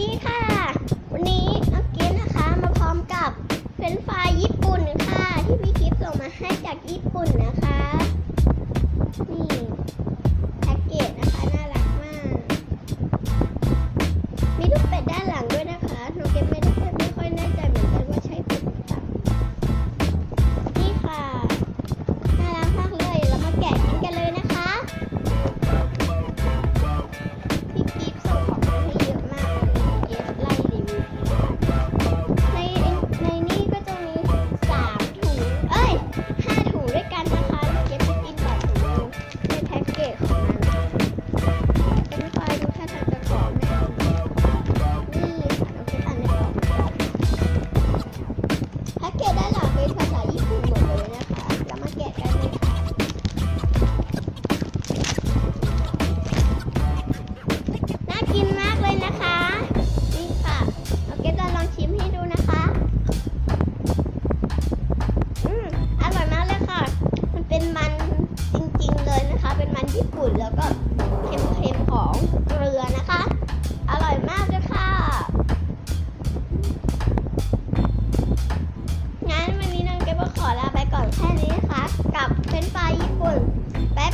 ดีค่ะ วันนี้ นแล้วก็เค็มๆของเกลือนะคะ อร่อยมากเลยค่ะ งั้นวันนี้นางเก็บขอลาไปก่อนแค่นี้นะคะ กับเฟรนฟรายญี่ปุ่น แป๊บ